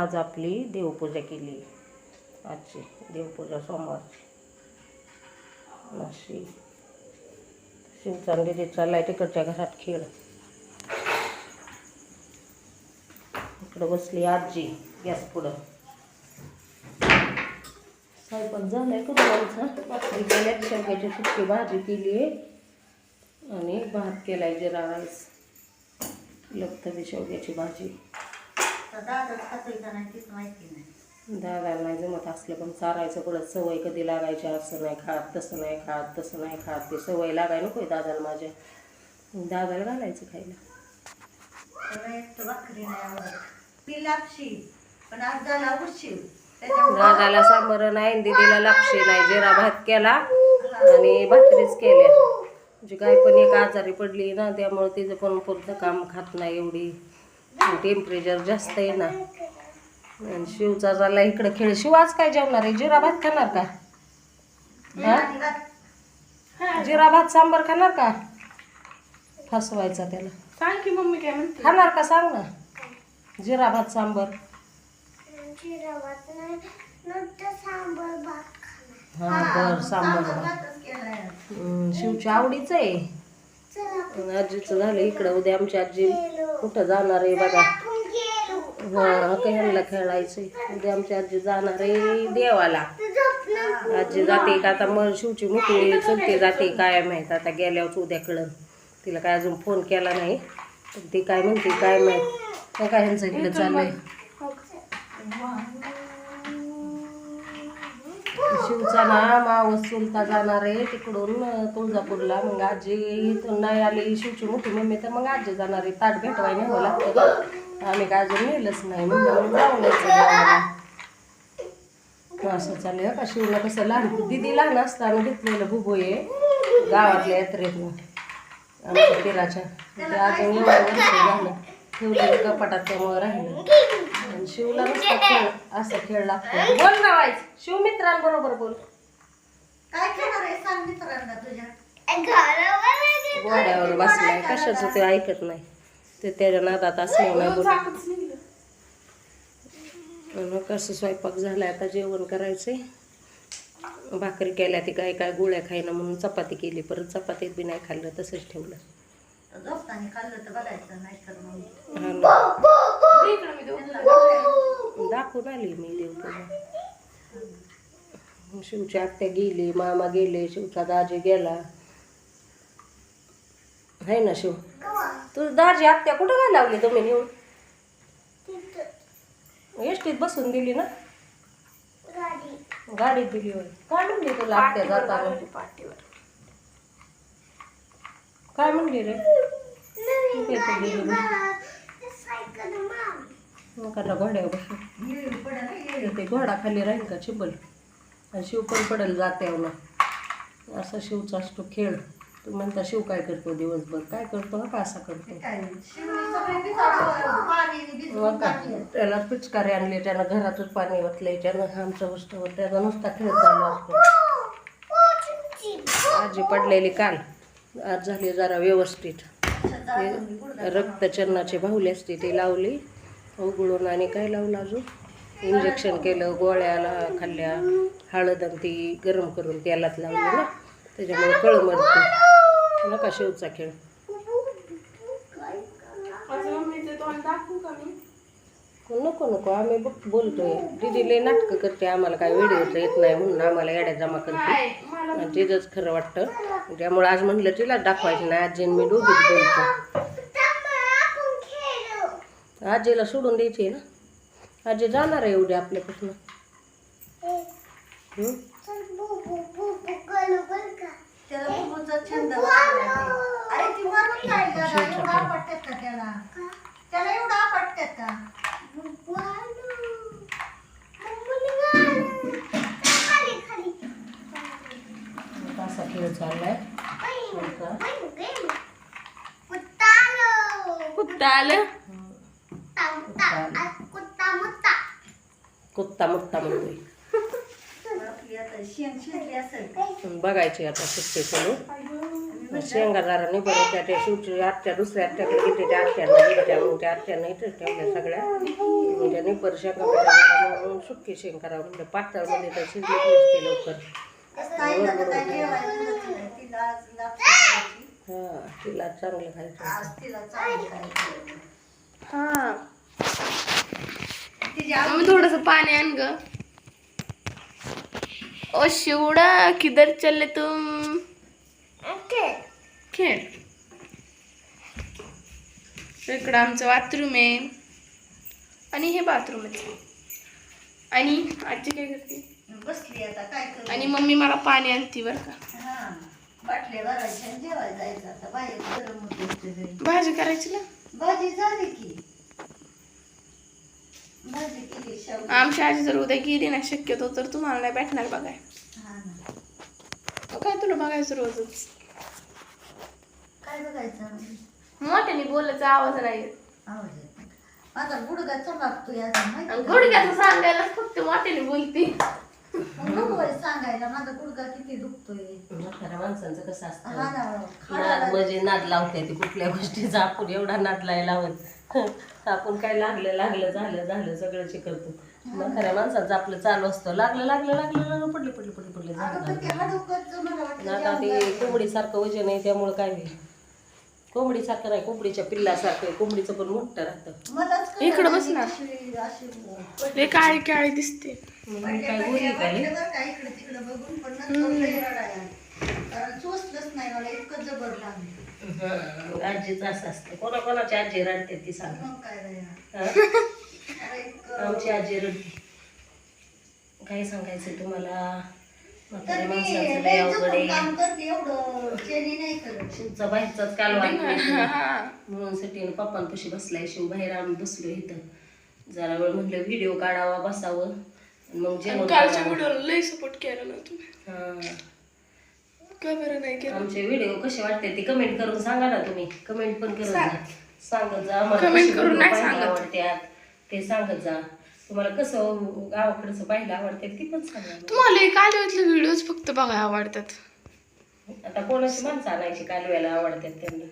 आज आपली देवपूजा केली. आजची देवपूजा सोमवारची. अशी. शिवचांदी चाललाय तिकडच्या घरात खेळ. इकडं बसली आजी गॅस पुढं. स्वयंपाक झालाय कुरड्यांचा भाकरी केल्यात शेवग्याची सुकी भाजी केली. आहे आणि भात केलाय जिरा राईस. लपतबी शेवग्याची भाजी. दादा नाही जमत असलं पण चारायचं परत सवय कधी लागायची? असं नाही खात तसं नाही खात तसं नाही खात. ते सवय लागाय नको दादाला माझ्या. दादाला घालायचं खायला. ती लापशी पण आज झाला उशीर त्याच्यामुळे दादाला सांबर नाही दीदीला लापशी नाही. जिरा भात केला आणि भाकरीच केल्या. म्हणजे काय पण एक आजारी पडली ना त्यामुळे तिचं पण पुरतं काम खात नाही एवढी. टेम्परेचर जास्त आहे ना. आणि शिवचा झाला इकडे खेळ. शिव आज काय जेवणार आहे? जिरा भात खाणार का? हा? जिरा भात सांबर खाणार का? फसवायचा त्याला. सांग की मम्मी काय म्हणते? खाणार का? सांग ना. जिरा भात सांबर. हा बर सांबर भात. हम्म, शिवच्या आवडीचं आहे. आजीचं झालं इकडं. उद्या आमची आजी कुठं जाणार आहे बघा. हां ह्यांना खेळायचंय. उद्या आमची आजी जाणार आहे देवाला. आजी जाते का आता मग शिवची मोठी चलते जाते काय माहीत. आता गेल्यावर उद्या कळन तिला काय अजून फोन केला नाही. पण ती काय म्हणते काय माहीत. काय ह्यांचं इकडे चाललंय. शिवचा ना मावस चुलता जाणार आहे. तिकडून तुळजापूरला. मग आजी इथून नाही आली. शिवची मोठी मम्मी तर मग आजी जाणार आहे. ताट भेटवाय न्यावं लागतं आम्ही काय अजून नेलंच नाही. मग जाऊन यायचं असं चाललंय का शिवला कसं लहान दिदी लहान असताना घेतलेलं आहे गावातल्या यात्रेतनं आमच्या तिराच्या ते अजून एवढं वर्ष झालं. ठेवलेलं कपाटात त्यामुळं राहिलं. आणि शिवला नुसता खेळ असा खेळ लागतो. बोल ना वाईच शिव मित्रांबरोबर बोल. काय करणार आहे? सांग मित्रांना तुझ्या. गोड्यावर बसलाय. कशाचं ते ऐकत नाही. ते त्याच्या नादात मग कसं स्वयंपाक झालाय? आता जेवण करायचंय. भाकरी केल्या ती काय काय गोळ्या खायना म्हणून चपाती केली. परत चपातीत बी नाही खाल्लं तसंच ठेवलं. खाल्लं तर बघायचं नाही हा दाखवून आली मी देवपूजा शिवची आत्या गेली मामा गेले शिवचा दाजी गेला. आहे ना शिव? तू दाजी आत्या कुठं काय लावली तुम्ही नेऊन? एसटीत बसून दिली ना? गाडीत दिली होय. काय म्हणली तुला आत्या जाताना. पाठीवर. काय म्हणली रे? गेली. मग आता घोड्यावर बसून ते घोडा खाली राहील का चिबल? आणि शिव पण पडेल जाते असा शिवचा असतो खेळ. तू म्हणता शिव काय करतो दिवसभर? काय करतो? हा का असा करतो? त्याला पिचकारी आणले त्यानं घरातच पाणी ओतलंय त्यानं आमचं वस्तूवर त्याचा नुसता खेळ चालू असतो. आजी पडलेली काल आज झाली जरा व्यवस्थित. ते रक्तचन्नाचे बाहुले असते ते लावली उघडून आणि काय लावलं अजून? इंजेक्शन केलं गोळ्याला खाल्ल्या हळद आणि ती गरम करून तेलात लावलं ना त्याच्यामुळे कळमळते नका शेवचा खेळ माझ्या मम्मीचं तोंड दाखवू का मी नको नको आम्ही बघ बोलतोय. दिदी लय नाटकं करते आम्हाला काय व्हिडिओचं येत नाही म्हणून आम्हाला येड्या जमा करते. तिचंच तिथंच खरं वाटतं. त्यामुळे आज म्हणलं तिला दाखवायचं नाही. आजी मी दोघीच बोलतो. आजीला सोडून द्यायची आहे ना? आजी जाणार आहे उद्या आपल्यापासून. हं? छंद लागला ते. अरे ती मरून जाईल त्याला एवढा आपटतात का त्याला त्याला एवढा आपटतात का असा खेळ चाललाय शिवचा. कुत्ता आलं कुत्ता मुत्ता म्हणतोय बघायची आता सुट्टी करून शेंगा जरा नाही बरं त्या त्या शिवची आत्या दुसऱ्या आत्याकडे गेली त्या आत्याला गेल्या मग त्या आत्यानं इथं ठेवल्या सगळ्या म्हणजे निपर शेंगा करा म्हणून सुक्की शेंग करा म्हणजे तर शिजली नसते लवकर हा. तिला चांगलं खायचं हा. मम्मी थोडस पाणी आण ग ओ शिवडा किधर चले तुम खेळ इकडं आमचं बाथरूम आहे आणि हे बाथरूम आहे आणि आजी काय करते बसली आता काय आणि मम्मी मला पाणी आणती बरं का जेवायला जायचं आता बाहेर गरम होते सगळे. भाजी करायची ना भाजी झाली की भाजी केली शेवटी आमची आजी जर उद्या गेली ना शक्यतो तर तुम्हाला नाही भेटणार बघाय हा ना काय तुला बघायचं रोजच काय बघायचं? मोठ्याने बोलायचा आवाज नाही येत. आवाज येत नाही. माझा गुडघा चमकतोय अजून माहिती आणि का? गुडघ्याचं सांगायला फक्त मोठ्याने बोलते नको बाई सांगायला माझा गुडघा किती दुखतोय. म्हाताऱ्या माणसांचं कसं हा असतं ना नाद म्हणजे नाद लावते ती कुठल्या गोष्टीचा आपण एवढा नाद लावत. आपण काय लागलं लागलं झालं झालं सगळं शिकवतो म्हाताऱ्या माणसाचं आपलं चालू असतं. लागलं लागलं लागलं लागलं पडले पडले पडले पडले अगं झालं. ते मला आता ते. कोंबडीसारखं वजन आहे त्यामुळे काय नाही कोंबडीसारखं नाही कोंबडीच्या पिल्लासारखं आहे. कोंबडीचं पण मोठं राहतं मलाच कळलं इकडं बस ना. अशी काळी काळी दिसते मग पडल्या काय बोलली पडल्या काय वाटलं बरं का इकडं तिकडं बघून पण नंतर लई रडायला. कारण चोचलंच नाही मला इतकं जबर लागलं हं, आजीचं असं असतं कोणा कोणाची आजी रडते ती सांग मग काय. हं? इतकं- आमची आजी रडते काय सांगायचं तुम्हाला तर म्हाताऱ्या मी माणसाचं लय लई अवघड जपून आहे. काम करते एवढं चेनी नाही करत. शिवचा बाहेरचाच कालवा हा म्हणून सटीनं पप्पांपाशी बसलाय शिव बाहेर आम्ही बसलो इथं. जरा वेळ म्हणलं व्हिडिओ काढावा बसावं. मग जेवण कालच्या करावं. व्हिडिओला लई सपोर्ट केला ना तुम्ही. हं. का बरं नाही केलं? आमचे व्हिडिओ कसे वाटते ते कमेंट करून सांगा ना तुम्ही. कमेंट पण करून जा. सांगत जा आम्हाला Comment करून नाही सांगत. आवडत्यात ते सांगत जा. तुम्हाला कसं गावाकडचं पाहायला आवडते ती पण सांगा तुम्हाला एक आल्यातले व्हिडिओज फक्त बघायला आवडतात. आता कोणाची माणसं आणायची कालव्याला आवडतात त्यांना?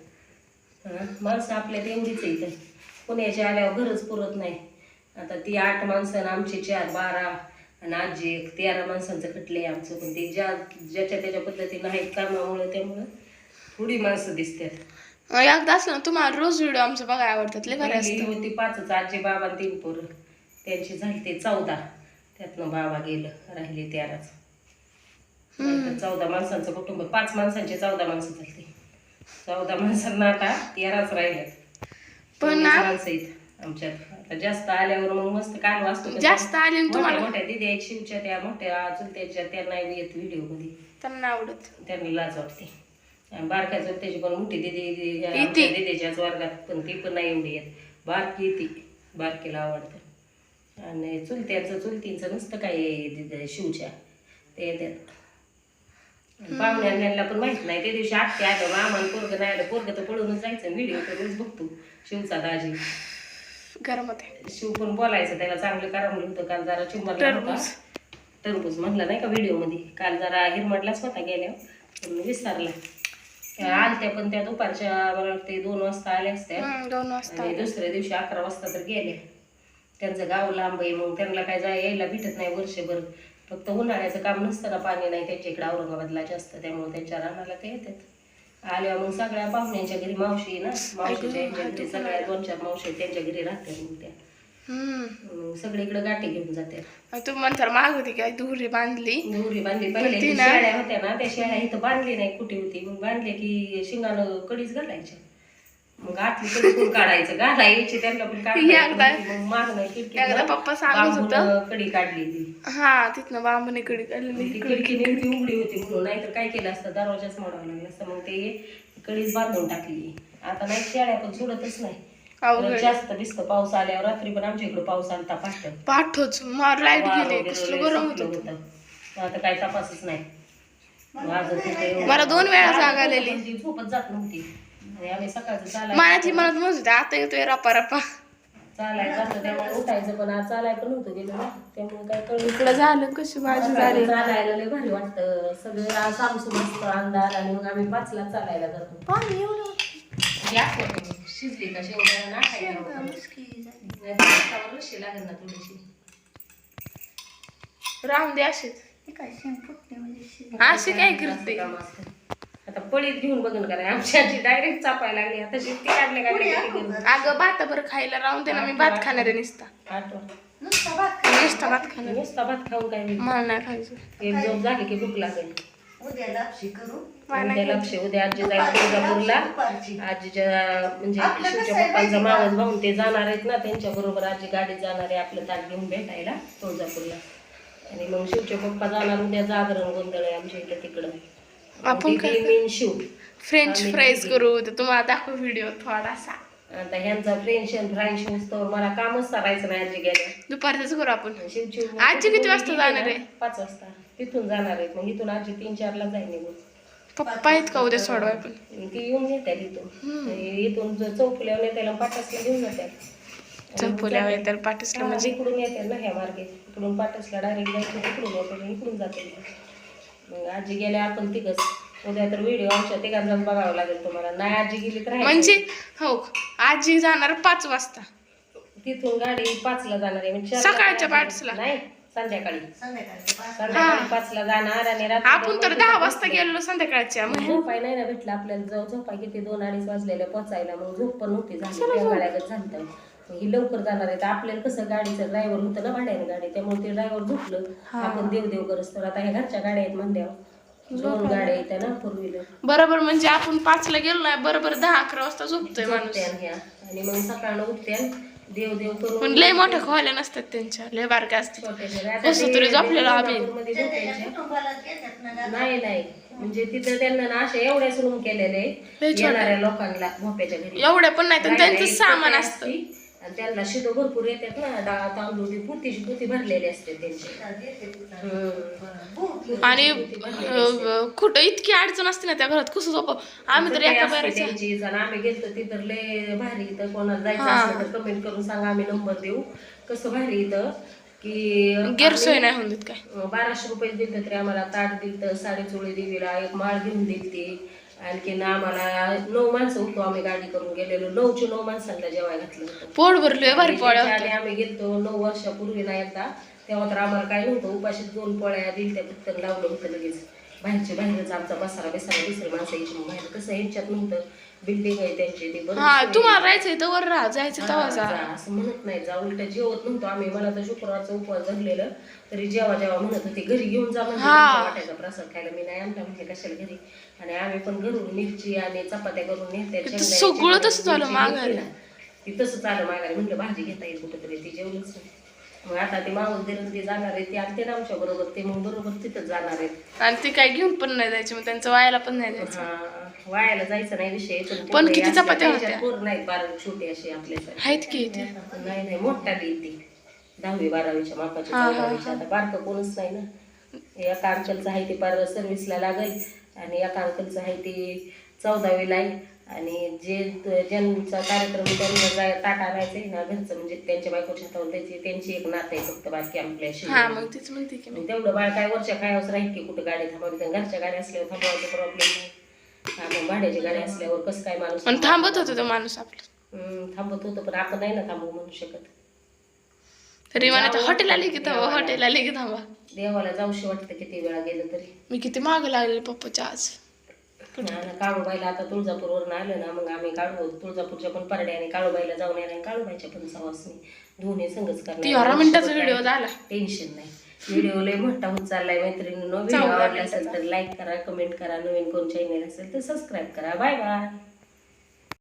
हं? माणसं आपल्यात एवढीच आहे इथं पुण्याची आल्यावर घरच पुरत नाही. आता ती आठ माणसं आणि आमचे चार बारा आणि आजी एक तेरा माणसांचं खटले आमचं. पण ते ज्या ज्याच्या त्याच्या पद्धतीनं आहेत कामामुळे त्यामुळं थोडी माणसं दिसतात. एकदा असलं ना तुम्हाला रोज व्हिडिओ आमचं बघायला आवडतात लय होती पाचच आजी बाबा आणि तीन पोरं. त्यांची झाली ते चौदा. त्यातनं बाबा गेलं राहिले नाहीतर चौदा माणसांचं कुटुंब पाच माणसांचे चौदा माणसं झाली. चौदा माणसांना आता तेराच राहिल्यात पण माणसं आहेत आमच्यात. आता जास्त आल्यावर मग मस्त काल वाचतो जास्त आले मोठ्या दिदी आहेत शिवच्या त्या मोठ्या चुलत्याच्या त्या नाही येत व्हिडिओमध्ये. त्यांना आवडत. त्यांना लाज वाटते. बारक्या चुलत्याची पण मोठी दिदी दिदीच्याच वर्गात पण ती पण नाही एवढी येत. बारकी येते. बारकीला आवडतं. आणि चुलत्याचं चुलतींचं नसतं काय शिवच्या ते येतात. पाहुण्यांना पण माहीत नाही त्या दिवशी आत्ते आलं मामा पोरग नाही आलं पोरग तर पळूनच जायचं व्हिडिओ तर रोज बघतो शिवचा दाजी. शिव पण बोलायचं त्याला चांगलं करमलं होतं काल जरा चिंबरला होता. टरबूज. म्हणला नाही का व्हिडिओमध्ये काल जरा हिरमडलाच होता गेल्यावर पण विसरला. त्या आलत्या पण त्या दुपारच्या मला वाटते दोन वाजता आल्या असत्या. आणि दुसऱ्या दिवशी अकरा वाजता तर गेले त्यांचं गाव लांब आहे मग त्यांना काय जाय यायला भेटत नाही वर्षभर. फक्त उन्हाळ्याचं काम नसतं ना पाणी नाही त्यांच्या इकडे औरंगाबादला जास्त त्यामुळे त्यांच्या रानाला ते येतात. आल्यावर मग सगळ्या पाहुण्यांच्या घरी मावशी ना मावशीच्या यांच्या घरी सगळ्या दोन चार मावशी त्यांच्या घरी राहतात मग त्या. सगळीकडे गाठी घेऊन जाते आणि तुम्ही म्हणता माग होती काय दुरी बांधली. दोरी बांधली. पहिले ती ती शेळ्या होत्या ना त्या शेळ्या इथं बांधली नाही कुठे होती? मग बांधले की शिंगानं कडीच घालायच्या. मग कडी काढायचं घालायची त्यांना पण काढायची. मागणं एकदा पप्पा सांगत होतं. कडी काढली ती. हा तिथनं बांबणीकडे काढली ती खिडकी नेमकी उघडी होती म्हणून नाहीतर काय केलं असतं दरवाजाच मोडावा लागला असतं. मग ते कडीच बांधून टाकली. आता नाही शेळ्या पण सोडतच नाही. जास्त दिसतं पाऊस आल्यावर रात्री पण आमच्या इकडे पाऊस आलता पाठ पाठवच मार लाइट गेले गरम होत. आता काय तपासच नाही. मला दोन वेळा जाग रात्री आलेली. पण ती झोपच जात नव्हती. आणि आम्ही सकाळचं मनात म्हणत होते. आता येतोय रपा रपा. चालायला जातो त्यामुळे उठायचं पण आज चालाय पण नव्हतं गेलं ना. त्यामुळे काय कळलं इकडं झालं कशी भाजी झाली. चालायला लय भारी वाटतं. सगळे सामसू मस्त अंधार आणि मग आम्ही पाचला चालायला जातो. पाणी एवढं. आठवण शिजली का शेवगा ना खायला नाही तर हातावर रशी लागेल ना थोडीशी. राहून दे असेच हे काय शेंग फुटणे म्हणजे. असे काय करते? काम असतं. आता पळीत घेऊन बघून का नाही? आमची आजी डायरेक्ट चापायला लागली. आता शिट्टी किती करून अगं भात बरं खायला राहून दे ना मी भात खाणार आहे नुसता. नुसता भात. नुसता भात खाणार. नुसता भात खाऊन काय होईल? मला नाही खायचं. एक झोप झाली की भूक लागेल. उद्या लापशी करू. मला उद्या नाही लक्ष उद्या आजी जाईल तुळजापूरला. आजीच्या म्हणजे शिवच्या आहे पप्पांचा माहिती का? मावस भाऊन ते जाणार आहेत ना त्यांच्या बरोबर आजी गाडीत जाणार आहे आपलं ताट घेऊन भेटायला तुळजापूरला. आणि मग शिवचे पप्पा जाणार उद्या जागरण गोंधळ आहे आमच्या इकडे तिकडं. आपण काय शिव फ्रेंच फ्राईज करू. तर तुम्हाला दाखव व्हिडिओ थोडासा. आता ह्यांचा फ्रेंच आणि मला कामच करायचं नाही आजी गेल्या. दुपारच करू आपण. शिवची आजी किती वाजता जाणार आहे? पाच वाजता. तिथून जाणार आहेत. मग इथून आजी तीन चारला जाईल निघून. पप्पा आहेत का उद्या सोडवाय पण? ती येऊन येतात इथून इथून जर चौफुल्यावर येत्याला पाटासला घेऊन जातात चंपोल्या वेळ तर पाठसलं म्हणजे? इकडून येते ना ह्या मार्गे. इकडून पाटसला डायरेक्ट जायचं इकडून इकडून जाते मग आजी गेल्या आपण तिघच. उद्या तर व्हिडिओ आमच्या तिघांचाच बघावं लागेल तुम्हाला. नाही आजी गेली तर. म्हणजे? हो आजी जाणार पाच वाजता. तिथून गाडी पाचला जाणार आहे. म्हणजे चारला सकाळच्या जाणार. पाचला? नाही संध्याकाळी. संध्याकाळी पाचला जाणार आणि रात्री आपण तर दहा वाजता गेलो संध्याकाळच्या. मग झोपाय नाही ना भेटलं आपल्याला. जाऊ झोपाय किती? दोन अडीच वाजलेल्या पोचायला. मग झोप पण नव्हती झाली. झालं ही लवकर जाणार आहे. तर आपल्याला कसं गाडीचं ड्रायव्हर होतं ना भाड्याने गाडी त्यामुळे ते ड्रायव्हर झोपलं. आपण देव देव करत तर आता ह्या घरच्या गाड्या आहेत म्हणल्यावर. दोन गाड्या आहेत ना फोर व्हीलर बरोबर म्हणजे आपण पाचला गेलो नाही बरोबर दहा अकरा वाजता झोपतोय माणूस. ह्या. आणि मग सकाळनं उठत्या देव देव करून पण लय मोठ्या खोल्या नसतात त्यांच्या लय बारक्या असतात. छोट्याशा आता कसं ते- तरी झोपलेलं. कोल्हापूरमध्ये. नाही नाही. म्हणजे तिथं त्यांना ना अशा एवढ्याच रूम केलेले लय छोट्या. येणाऱ्या लोकांना घरी. एवढ्या पण नाही तर त्यांचं सामान असती. आणि त्यांना शिदो भरपूर येतात ना डाळ तांदूळ ती पुतीची पुती भरलेली असते त्यांची. देते आणि कुठं इतकी अडचण असते ना त्या घरात कसं झोप आम्ही तर एका त्यांची जण आम्ही गेलतो तिथं लय भारी इथं कोणाला जायचं असलं तर कमेंट करून सांगा आम्ही नंबर देऊ. कसं भारी इथं की गैरसोय नाही होऊन देत काय बाराशे रुपये दिले तरी आम्हाला ताट दिलं साडे चोळी देवीला एक माळ घेऊन दिलती आणखीन आम्हाला नऊ माणसं होतो आम्ही गाडी करून गेलेलो. नऊची नऊ माणसांना जेवाय घातलं होतं. पोट भरलोय भारी पोळ्या आधी आम्ही गेलतो नऊ वर्षापूर्वी नाही एकदा तेव्हा तर आम्हाला काय नव्हतं. उपाशी दोन पोळ्या दिल त्या फक्त लावलं होतं लगेच. बाहेरचे बाहेरच आमचा बसारा बिसारा दुसरे माणसं यायची. बाहेर कसं यांच्यात नव्हतं बिल्डिंग आहे त्यांची ती बरं हा तुम्हाला राहायचंय तर वर राहा जायचं तेव्हा जा असं म्हणत नाही जा उलट जेवत नव्हतो आम्ही. मला तर शुक्रवारचा उपवास धरलेलं तरी जेव्हा जेव्हा म्हणत होते घरी घेऊन जा म्हणजे तुमच्या वाट्याचा प्रसाद खायला. मी नाही आणला म्हणजे कशाला घरी? आणि आम्ही पण घरून मिरची आणि चपात्या करून नेते शेंगदाण्याची सगळं मिरची झालं ना. ती तसंच आलं माघारी. म्हटलं भाजी घेता येईल कुठेतरी ती जेवलीच नाही. मग आता ते मावस दिलं ते जाणार आहे ते आणते ना आमच्या बरोबर ते मग बरोबर तिथंच जाणार आहेत. आणि ते काय घेऊन पण नाही जायचे मग त्यांचं वायाला पण नाही जायचं वायाला जायचं नाही विषय पण किती असल्या चपात्या त्यांच्यात होत्या? पोरं नाहीत बारा छोटी अशी आपल्यासारखी आहेत की इथे? नाही नाही मोठा ती. दहावी बारावीच्या मापाची हा, हा, चौदावीच्या. आता बारकं कोणच नाही ना. एका अंकलचं आहे ते पार सर्व्हिसला लागेल आणि एका अंकलचं आहे ते चौदावीला आहे. आणि जे ज्यांचा कार्यक्रम त्यांना जाय ताट आणायचं आहे ना घरचं म्हणजे त्यांच्या बायकोच्या हातावर त्याची त्यांची एक नात आहे फक्त बाकी आपल्या हा. मग तीच म्हणते की मी. तेवढं बाळ काय वरच्या खायावर राहील की कुठं गाडी थांबवली तर घरच्या गाड्या असल्यावर थांबवायचा प्रॉब्लेम नाही. हा, मग भाड्याची गाडी असल्यावर कसं काय माणूस पण थांबत होतो तो माणूस आपलं. हम्म, थांबत होतं पण आपण नाही ना थांबू म्हणू शकत. तरी म्हणा हॉटेल आली की थांबा हॉटेल आली की थांबा. देवाला जाऊशी वाटतं किती वेळा गेलं तरी. मी किती माग लागले पप्पाच्या आज. आणि काळूबाईला आता तुळजापूरवरून आलं ना मग आम्ही काढू तुळजापूरच्या पण परड्या आणि काळूबाईला जाऊन येणार आणि काळूबाईच्या पण सवासनी दोन्ही संगच ती बारा मिनिटाचा व्हिडिओ करणार झाला. टेन्शन नाही. व्हिडिओ लय मोठा होत चाललाय मैत्रिणींनो. व्हिडिओ आवडला असेल तर लाईक करा कमेंट करा. नवीन कोण चॅनल असेल तर सबस्क्राईब करा. Bye bye